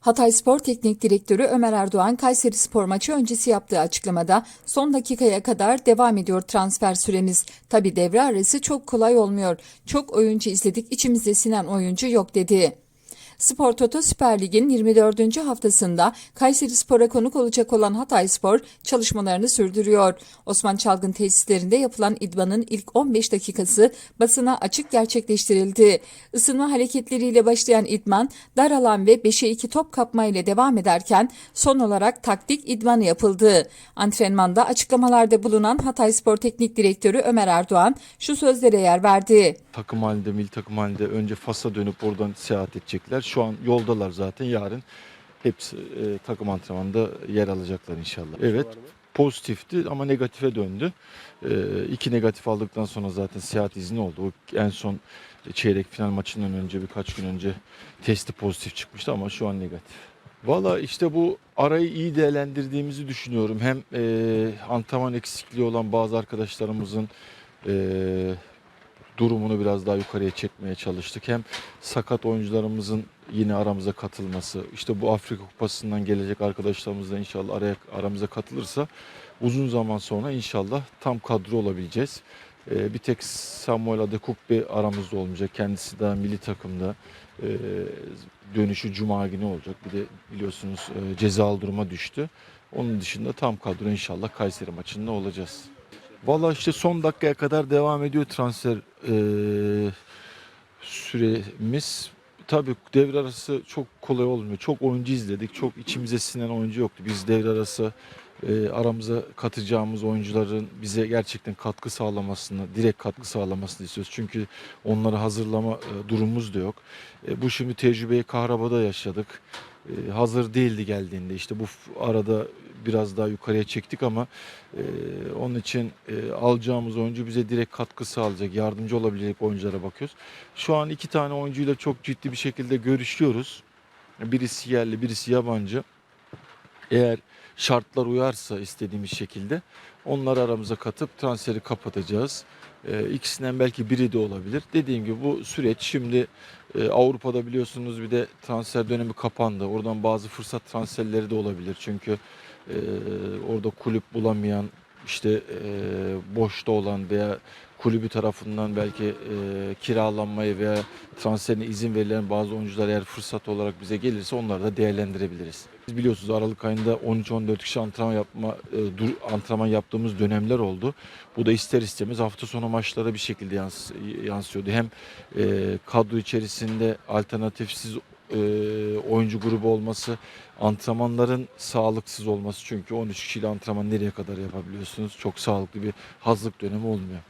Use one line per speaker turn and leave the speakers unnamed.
Hatay Spor Teknik Direktörü Ömer Erdoğan Kayseri Spor maçı öncesi yaptığı açıklamada son dakikaya kadar devam ediyor transfer süremiz. Tabi devre arası çok kolay olmuyor. Çok oyuncu izledik içimizde sinen oyuncu yok dedi. Spor Toto Süper Lig'in 24. haftasında Kayseri Spor'a konuk olacak olan Hatay Spor çalışmalarını sürdürüyor. Osman Çalgın tesislerinde yapılan idmanın ilk 15 dakikası basına açık gerçekleştirildi. Isınma hareketleriyle başlayan idman dar alan ve 5'e 2 top kapma ile devam ederken son olarak taktik idmanı yapıldı. Antrenmanda açıklamalarda bulunan Hatay Spor Teknik Direktörü Ömer Erdoğan şu sözlere yer verdi.
Takım halinde, milli takım halinde önce Fas'a dönüp oradan seyahat edecekler. Şu an yoldalar zaten. Yarın hepsi e, takım antrenmanında yer alacaklar inşallah. Evet pozitifti ama negatife döndü. E, iki negatif aldıktan sonra zaten seyahat izni oldu. O en son çeyrek final maçından önce birkaç gün önce testi pozitif çıkmıştı ama şu an negatif. Valla işte bu arayı iyi değerlendirdiğimizi düşünüyorum. Hem e, antrenman eksikliği olan bazı arkadaşlarımızın e, durumunu biraz daha yukarıya çekmeye çalıştık. Hem sakat oyuncularımızın yine aramıza katılması, işte bu Afrika Kupası'ndan gelecek arkadaşlarımız da inşallah araya, aramıza katılırsa uzun zaman sonra inşallah tam kadro olabileceğiz. Ee, bir tek Samuel Adekukbe aramızda olmayacak. Kendisi daha milli takımda. Ee, dönüşü Cuma günü olacak. Bir de biliyorsunuz e, cezalı duruma düştü. Onun dışında tam kadro inşallah Kayseri maçında olacağız. Valla işte son dakikaya kadar devam ediyor transfer eee, süremiz. Tabii devre arası çok kolay olmuyor. Çok oyuncu izledik. Çok içimize sinen oyuncu yoktu. Biz devre arası eee, aramıza katacağımız oyuncuların bize gerçekten katkı sağlamasını, direkt katkı sağlamasını istiyoruz. Çünkü onları hazırlama eee, durumumuz da yok. E, bu şimdi tecrübeyi Kahraba'da yaşadık. E, hazır değildi geldiğinde. İşte bu arada biraz daha yukarıya çektik ama e, onun için e, alacağımız oyuncu bize direkt katkı sağlayacak, yardımcı olabilecek oyunculara bakıyoruz. Şu an iki tane oyuncuyla çok ciddi bir şekilde görüşüyoruz. Birisi yerli, birisi yabancı. Eğer şartlar uyarsa istediğimiz şekilde onları aramıza katıp transferi kapatacağız. E, ikisinden belki biri de olabilir. Dediğim gibi bu süreç şimdi e, Avrupa'da biliyorsunuz bir de transfer dönemi kapandı. Oradan bazı fırsat transferleri de olabilir. Çünkü e, orada kulüp bulamayan işte e, boşta olan veya kulübü tarafından belki e, kiralanmayı veya transferine izin verilen bazı oyuncular eğer fırsat olarak bize gelirse onları da değerlendirebiliriz. Biz biliyorsunuz Aralık ayında 13-14 kişi antrenman yapma e, dur, antrenman yaptığımız dönemler oldu. Bu da ister istemez hafta sonu maçlara bir şekilde yans, yansıyordu. Hem e, kadro içerisinde alternatifsiz e, oyuncu grubu olması, antrenmanların sağlıksız olması çünkü 13 kişiyle antrenman nereye kadar yapabiliyorsunuz? Çok sağlıklı bir hazırlık dönemi olmuyor.